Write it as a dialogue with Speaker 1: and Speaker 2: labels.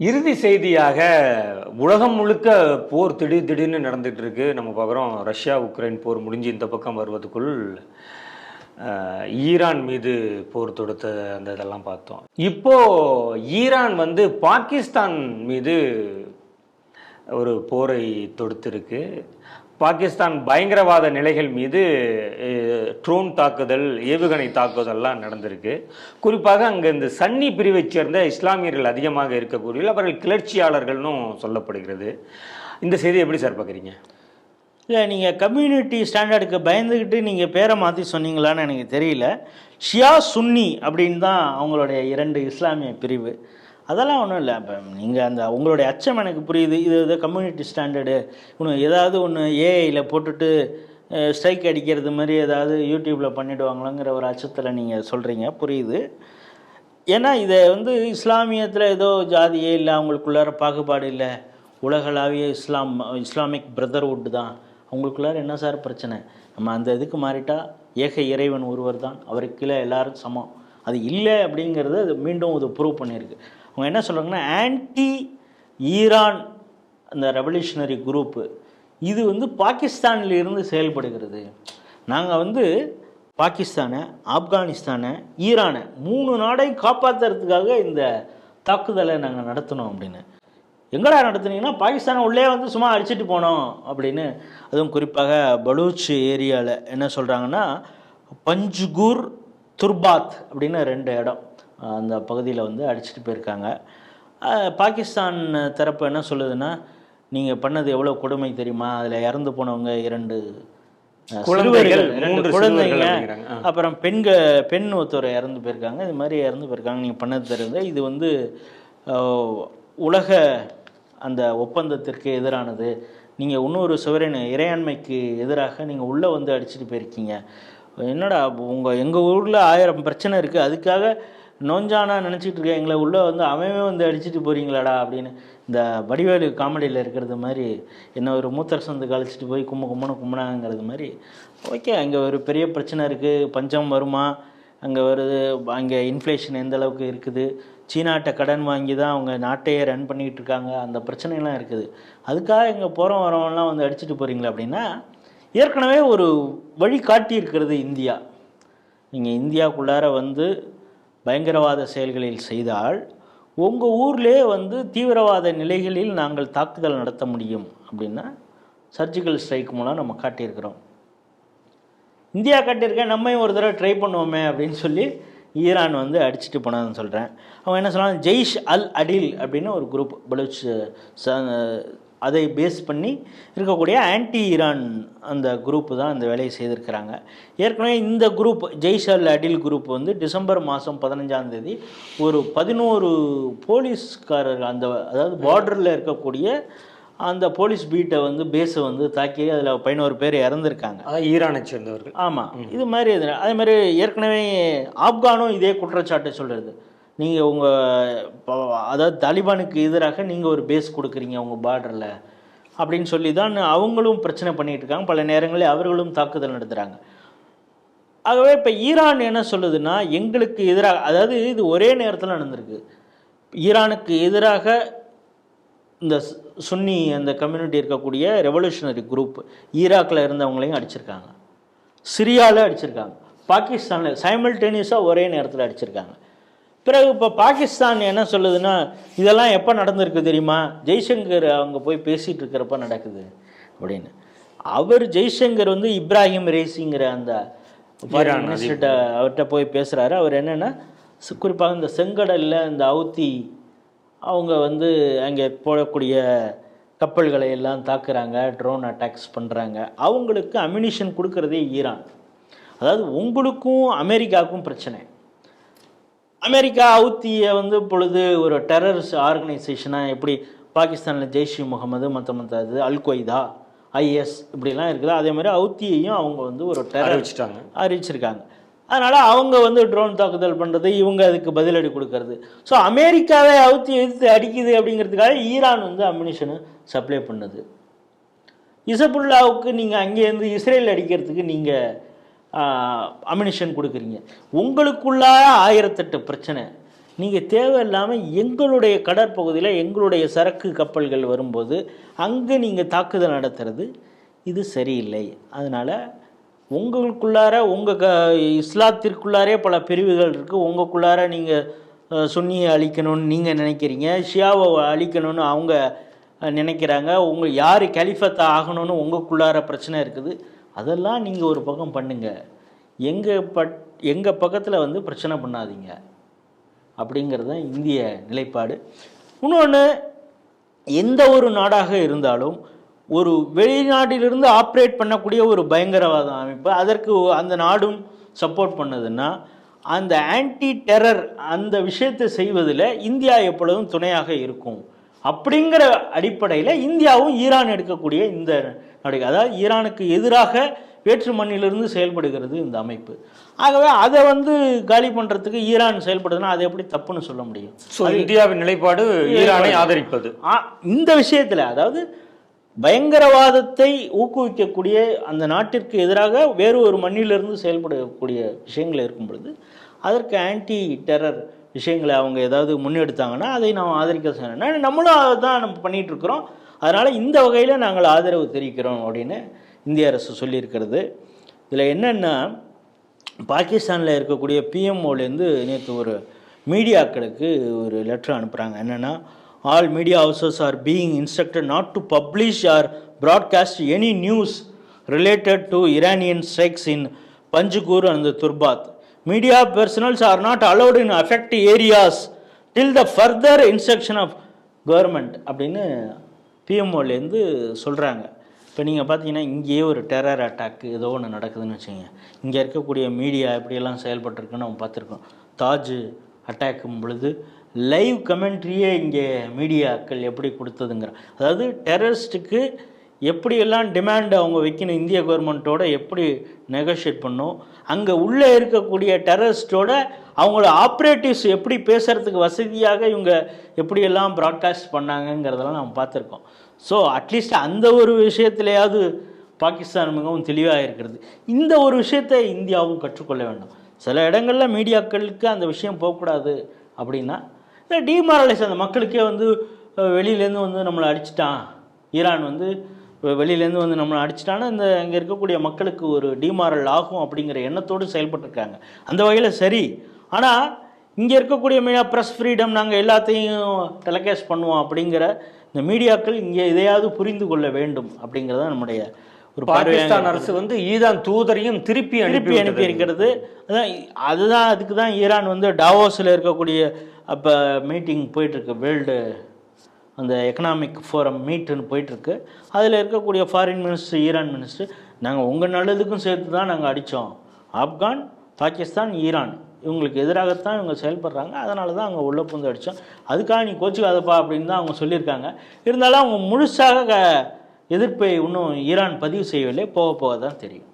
Speaker 1: இறுதி செய்தியாக உலகம் முழுக்க போர் திடீர் திடீர்னு நடந்துட்டு இருக்கு. நம்ம பார்க்குறோம் ரஷ்யா உக்ரைன் போர் முடிஞ்சு இந்த பக்கம் வருவதுக்குள் ஈரான் மீது போர் தொடுத்த அந்த இதெல்லாம் பார்த்தோம். இப்போ ஈரான் வந்து பாகிஸ்தான் மீது ஒரு போரை தொடுத்திருக்கு. பாகிஸ்தான் பயங்கரவாத நிலைகள் மீது ட்ரோன் தாக்குதல் ஏவுகணை தாக்குதல்லாம் நடந்திருக்கு. குறிப்பாக அங்கே இந்த சன்னி பிரிவைச் சேர்ந்த இஸ்லாமியர்கள் அதிகமாக இருக்கக்கூடிய அவர்கள் கிளர்ச்சியாளர்கள்னும் சொல்லப்படுகிறது. இந்த செய்தி எப்படி சார் பார்க்குறீங்க?
Speaker 2: இல்லை நீங்கள் கம்யூனிட்டி ஸ்டாண்டர்டுக்கு பயந்துக்கிட்டு நீங்கள் பேரை மாற்றி சொன்னீங்களான்னு எனக்கு தெரியல. ஷியா சுன்னி அப்படின்னு தான் அவங்களுடைய இரண்டு இஸ்லாமிய பிரிவு. அதெல்லாம் ஒன்றும் இல்லை. இப்போ நீங்கள் அந்த உங்களுடைய அச்சம் எனக்கு புரியுது. இது இது கம்யூனிட்டி ஸ்டாண்டர்டு இன்னும் ஏதாவது ஒன்று ஏஐயில் போட்டுட்டு ஸ்ட்ரைக் அடிக்கிறது மாதிரி ஏதாவது யூடியூப்பில் பண்ணிடுவாங்களாங்கிற ஒரு அச்சத்தில் நீங்கள் சொல்கிறீங்க புரியுது. ஏன்னா இதை வந்து இஸ்லாமியத்தில் ஏதோ ஜாதியே இல்லை அவங்களுக்குள்ளார பாகுபாடு இல்லை. உலகளாவிய இஸ்லாம் இஸ்லாமிக் பிரதர்வுட் தான். அவங்களுக்குள்ளார என்ன சார் பிரச்சனை? நம்ம அந்த இதுக்கு மாறிட்டா ஏக இறைவன் ஒருவர் தான். அவருக்கு கீழே எல்லாரும் சமம். அது இல்லை அப்படிங்கிறது அது மீண்டும் இது ப்ரூவ் பண்ணியிருக்கு அவங்க என்ன சொல்கிறாங்கன்னா ஆன்டி ஈரான் அந்த ரெவல்யூஷனரி குரூப்பு இது வந்து பாகிஸ்தானில் இருந்து செயல்படுகிறது. நாங்கள் வந்து பாகிஸ்தானை ஆப்கானிஸ்தானை ஈரானை மூணு நாடையும் காப்பாற்றுறதுக்காக இந்த தாக்குதலை நாங்கள் நடத்தினோம் அப்படின்னு. எங்கடா நடத்துனீங்கன்னா பாகிஸ்தானை உள்ளே வந்து சும்மா அடிச்சிட்டு போனோம் அப்படின்னு. அதுவும் குறிப்பாக பலூச் ஏரியாவில் என்ன சொல்கிறாங்கன்னா பஞ்சுகூர் துர்பாத் அப்படின்னு ரெண்டு இடம். அந்த பகுதியில் வந்து அடிச்சிட்டு போயிருக்காங்க. பாகிஸ்தான் தரப்பு என்ன சொல்லுதுன்னா நீங்கள் பண்ணது எவ்வளோ கொடுமை தெரியுமா? அதில் இறந்து போனவங்க இரண்டு
Speaker 1: குழந்தைகள்,
Speaker 2: குழந்தைங்க. அப்புறம் பெண்க பெண் ஒருத்தர் இறந்து போயிருக்காங்க. இது மாதிரி இறந்து போயிருக்காங்க. நீங்கள் பண்ணது தெரியுது இது வந்து உலக அந்த ஒப்பந்தத்திற்கு எதிரானது. நீங்கள் இன்னொரு சுவரின் இறையாண்மைக்கு எதிராக நீங்கள் உள்ளே வந்து அடிச்சிட்டு போயிருக்கீங்க. என்னடா உங்கள் எங்கள் ஊரில் ஆயிரம் பிரச்சனை இருக்குது அதுக்காக நொஞ்சானா நினச்சிட்டு இருக்கேன் எங்களை உள்ளே வந்து அவன் வந்து அடிச்சிட்டு போகிறீங்களாடா அப்படின்னு இந்த வடிவேலு காமெடியில் இருக்கிறது மாதிரி என்ன ஒரு மூத்தர் சந்து கழிச்சிட்டு போய் கும்ப கும்மனு கும்பினாங்கிறது மாதிரி ஓகே அங்கே ஒரு பெரிய பிரச்சனை இருக்குது பஞ்சம் வருமா? அங்கே வருது அங்கே இன்ஃப்ளேஷன் எந்த அளவுக்கு இருக்குது? சீனாட்ட கடன் வாங்கி தான் அவங்க நாட்டையே ரன் பண்ணிக்கிட்டு இருக்காங்க அந்த பிரச்சனைலாம் இருக்குது. அதுக்காக இங்கே போகிறோம் வரவங்களாம் வந்து அடிச்சிட்டு போகிறீங்களா அப்படின்னா ஏற்கனவே ஒரு வழி காட்டியிருக்கிறது இந்தியா. நீங்கள் இந்தியாவுக்குள்ளார வந்து பயங்கரவாத செயல்களில் செய்தால் உங்கள் ஊர்லேயே வந்து தீவிரவாத நிலைகளில் நாங்கள் தாக்குதல் நடத்த முடியும் அப்படின்னா சர்ஜிக்கல் ஸ்ட்ரைக் மூலம் நம்ம காட்டியிருக்கிறோம். இந்தியா காட்டியிருக்கேன் நம்மையும் ஒரு தடவை ட்ரை பண்ணுவோமே அப்படின்னு சொல்லி ஈரான் வந்து அடிச்சிட்டு போனதுன்னு சொல்கிறேன் அவன் என்ன சொல்கிறாங்க ஜெய்ஷ் அல் அடில் அப்படின்னு ஒரு குரூப் பலூச் அதை பேஸ் பண்ணி இருக்கக்கூடிய ஆன்டி ஈரான் அந்த குரூப்பு தான் அந்த வேலையை செய்திருக்கிறாங்க. ஏற்கனவே இந்த group Jaish al Adil group வந்து டிசம்பர் மாதம் பதினஞ்சாம் தேதி ஒரு பதினோரு போலீஸ்காரர் அந்த அதாவது பார்டரில் இருக்கக்கூடிய அந்த போலீஸ் பீட்டை வந்து பேஸை வந்து தாக்கி அதில் பதினோரு பேர் இறந்துருக்காங்க.
Speaker 1: ஈரானை சேர்ந்தவர்கள்.
Speaker 2: ஆமாம் இது மாதிரி அதே மாதிரி ஏற்கனவே ஆப்கானும் இதே குற்றச்சாட்டை சொல்கிறது நீங்கள் உங்கள் அதாவது தாலிபானுக்கு எதிராக நீங்கள் ஒரு பேஸ் கொடுக்குறீங்க உங்கள் பார்டரில் அப்படின்னு சொல்லி தான் அவங்களும் பிரச்சனை பண்ணிகிட்டு இருக்காங்க. பல நேரங்களில் அவர்களும் தாக்குதல் நடத்துகிறாங்க ஆகவே இப்போ ஈரான் என்ன சொல்லுதுன்னா எங்களுக்கு எதிராக அதாவது இது ஒரே நேரத்தில் நடந்திருக்கு. ஈரானுக்கு எதிராக இந்த சுன்னி அந்த கம்யூனிட்டி இருக்கக்கூடிய ரெவல்யூஷனரி குரூப் ஈராக்கில் இருந்தவங்களையும் அடிச்சிருக்காங்க. சிரியாவில் அடிச்சிருக்காங்க. பாகிஸ்தானில் சைமல்டேனியஸாக ஒரே நேரத்தில் அடிச்சிருக்காங்க. பிறகு இப்போ பாகிஸ்தான் என்ன சொல்லுதுன்னா இதெல்லாம் எப்போ நடந்திருக்கு தெரியுமா? ஜெய்சங்கர் அவங்க போய் பேசிகிட்டு இருக்கிறப்ப நடக்குது அப்படின்னு. அவர் ஜெய்சங்கர் வந்து இப்ராஹிம் ரேசிங்கிற அந்த மினிஸ்டர்கிட்ட அவர்கிட்ட போய் பேசுகிறாரு அவர் என்னென்னா குறிப்பாக இந்த செங்கடலில் இந்த அவுத்தி அவங்க வந்து அங்கே போடக்கூடிய கப்பல்களை எல்லாம் தாக்குறாங்க ட்ரோன் அட்டாக்ஸ் பண்ணுறாங்க அவங்களுக்கு அம்யூனிஷன் கொடுக்கறதே ஈரான். அதாவது உங்களுக்கும் அமெரிக்காவுக்கும் பிரச்சனை. அமெரிக்கா அவுத்தியை வந்து பொழுது ஒரு டெரரிஸ்ட் ஆர்கனைசேஷனாக எப்படி பாகிஸ்தானில் ஜெய்ஷ் முகமது மற்ற மற்ற இது அல் கொய்தா ஐஎஸ் இப்படிலாம் இருக்குது. அதே மாதிரி அவுத்தியையும் அவங்க வந்து ஒரு டெரர்
Speaker 1: அறிவிச்சிட்டாங்க.
Speaker 2: அறிவிச்சிருக்காங்க. அதனால் அவங்க வந்து ட்ரோன் தாக்குதல் பண்ணுறது இவங்க அதுக்கு பதிலடி கொடுக்கறது. ஸோ அமெரிக்காவை அவுத்தி எதிர்த்து அடிக்குது அப்படிங்கிறதுக்காக ஈரான் வந்து அம்யூனிஷனை சப்ளை பண்ணுது. இசபுல்லாவுக்கு நீங்கள் அங்கேருந்து இஸ்ரேல் அடிக்கிறதுக்கு நீங்கள் அமினிஷன் கொடுக்குறீங்க. உங்களுக்குள்ளார ஆயிரத்தெட்டு பிரச்சனை. நீங்கள் தேவையில்லாமல் எங்களுடைய கடற்பகுதியில் எங்களுடைய சரக்கு கப்பல்கள் வரும்போது அங்கே நீங்கள் தாக்குதல் நடத்துறது இது சரியில்லை. அதனால் உங்களுக்குள்ளார உங்கள் க இஸ்லாத்திற்குள்ளாரே பல பிரிவுகள் இருக்குது உங்களுக்குள்ளார நீங்கள் சுன்னியை அழிக்கணும்னு நீங்கள் நினைக்கிறீங்க. ஷியாவை அழிக்கணும்னு அவங்க நினைக்கிறாங்க. உங்கள் யார் கலிஃபத்தை ஆகணும்னு உங்களுக்குள்ளார பிரச்சனை இருக்குது. அதெல்லாம் நீங்கள் ஒரு பக்கம் பண்ணுங்க. எங்கள் பட் எங்கள் பக்கத்தில் வந்து பிரச்சனை பண்ணாதீங்க. அப்படிங்கிறது தான் இந்திய நிலைப்பாடு. இன்னொன்று எந்த ஒரு நாடாக இருந்தாலும் ஒரு வெளிநாட்டிலிருந்து ஆப்ரேட் பண்ணக்கூடிய ஒரு பயங்கரவாத அமைப்பு அதற்கு அந்த நாடும் சப்போர்ட் பண்ணதுன்னா அந்த ஆன்டி டெரர் அந்த விஷயத்தை செய்வதில் இந்தியா எப்பொழுதும் துணையாக இருக்கும். அப்படிங்கிற அடிப்படையில் இந்தியாவும் ஈரான் எடுக்கக்கூடிய இந்த நடவடிக்கை அதாவது ஈரானுக்கு எதிராக வேற்று மண்ணிலிருந்து செயல்படுகிறது இந்த அமைப்பு. ஆகவே அதை வந்து காலி பண்ணுறதுக்கு ஈரான் செயல்படுதுன்னா அதை எப்படி தப்புன்னு சொல்ல முடியும்?
Speaker 1: ஸோ இந்தியாவின் நிலைப்பாடு ஈரானை ஆதரிப்பது.
Speaker 2: இந்த விஷயத்தில் அதாவது பயங்கரவாதத்தை ஊக்குவிக்கக்கூடிய அந்த நாட்டிற்கு எதிராக வேறு ஒரு மண்ணிலிருந்து செயல்படக்கூடிய விஷயங்கள் இருக்கும் பொழுது அதற்கு ஆன்டி டெரர் விஷயங்களை அவங்க ஏதாவது முன்னெடுத்தாங்கன்னா அதை நாம் ஆதரிக்க செய்யணும். நம்மளும் அதை தான் நம்ம பண்ணிட்டு இருக்கிறோம். அதனால் இந்த வகையில் நாங்கள் ஆதரவு தெரிவிக்கிறோம் அப்படின்னு இந்திய அரசு சொல்லியிருக்கிறது. இதில் என்னென்னா பாகிஸ்தானில் இருக்கக்கூடிய பிஎம்ஓலேருந்து நேற்று ஒரு மீடியாக்களுக்கு ஒரு லெட்டர் அனுப்புகிறாங்க என்னென்னா all media houses are being instructed not to publish or broadcast any news related to Iranian strikes in Panjgur and Turbat media personals are not allowed in affect areas till the further instruction of government அப்படின்னு பிஎம்ஓலேருந்து சொல்கிறாங்க இப்போ நீங்கள் பார்த்தீங்கன்னா இங்கேயே ஒரு terror attack ஏதோ ஒன்று நடக்குதுன்னு வச்சுங்க இங்கே இருக்கக்கூடிய மீடியா எப்படியெல்லாம் செயல்பட்டுருக்குன்னு நம்ம பார்த்துருக்கோம் தாஜ் அட்டாக்கும் பொழுது லைவ் கமெண்ட்ரியே இங்கே மீடியாக்கள் எப்படி கொடுத்ததுங்கிற அதாவது டெரரிஸ்ட்டுக்கு எப்படியெல்லாம் டிமாண்ட் அவங்க வைக்கணும் இந்திய கவர்மெண்ட்டோட எப்படி நெகோஷியேட் பண்ணும் அங்கே உள்ளே இருக்கக்கூடிய டெரரிஸ்டோட அவங்களோட ஆப்ரேட்டிவ்ஸ் எப்படி பேசுகிறதுக்கு வசதியாக இவங்க எப்படியெல்லாம் ப்ராட்காஸ்ட் பண்ணாங்கங்கிறதெல்லாம் நம்ம பார்த்துருக்கோம். ஸோ அட்லீஸ்ட் அந்த ஒரு விஷயத்துலையாவது பாகிஸ்தான் மிகவும் தெளிவாக இருக்கிறது. இந்த ஒரு விஷயத்தை இந்தியாவும் கற்றுக்கொள்ள வேண்டும். சில இடங்களில் மீடியாக்களுக்கு அந்த விஷயம் போகக்கூடாது அப்படின்னா இந்த டிமாரலைஸ் அந்த மக்களுக்கே வந்து வெளியிலேருந்து வந்து நம்மளை அடிச்சிட்டான். ஈரான் வந்து வெளியிலேருந்து வந்து நம்மளை அடிச்சிட்டான்னா இந்த இங்கே இருக்கக்கூடிய மக்களுக்கு ஒரு டிமாரல் ஆகும் அப்படிங்கிற எண்ணத்தோடு செயல்பட்டுருக்காங்க. அந்த வகையில் சரி. ஆனால் இங்கே இருக்கக்கூடிய மீடியா ப்ரெஸ் ஃப்ரீடம் நாங்கள் எல்லாத்தையும் டெலகாஸ்ட் பண்ணுவோம் அப்படிங்கிற இந்த மீடியாக்கள் இங்கே இதையாவது புரிந்து கொள்ள வேண்டும் அப்படிங்கிறது தான் நம்முடைய ஒரு
Speaker 1: பாகிஸ்தான் அரசு வந்து ஈரான் தூதரையும் திருப்பி
Speaker 2: திருப்பி
Speaker 1: அனுப்பி
Speaker 2: அனுப்பி இருக்கிறது அதான் அதுதான் அதுக்கு தான் ஈரான் வந்து டாவோஸில் இருக்கக்கூடிய அப்போ மீட்டிங் போயிட்டுருக்கு வேர்ல்டு அந்த எக்கனாமிக் ஃபோரம் மீட்டுன்னு போயிட்டுருக்கு. அதில் இருக்கக்கூடிய ஃபாரின் மினிஸ்டர் ஈரான் மினிஸ்டர் நாங்கள் உங்கள் நல்லதுக்கும் சேர்த்து தான் நாங்கள் அடித்தோம் ஆப்கான் பாகிஸ்தான் ஈரான். இவங்களுக்கு எதிராகத்தான் இவங்க செயல்படுறாங்க. அதனால தான் அங்கே உள்ள புந்து அடித்தோம் அதுக்காக நீ கோச்சிக்காதப்பா அப்படின்னு தான் அவங்க சொல்லியிருக்காங்க. இருந்தாலும் அவங்க முழுசாக எதிர்ப்பை இன்னும் ஈரான் பதிவு செய்யவில்லை. போக போக தான் தெரியும்.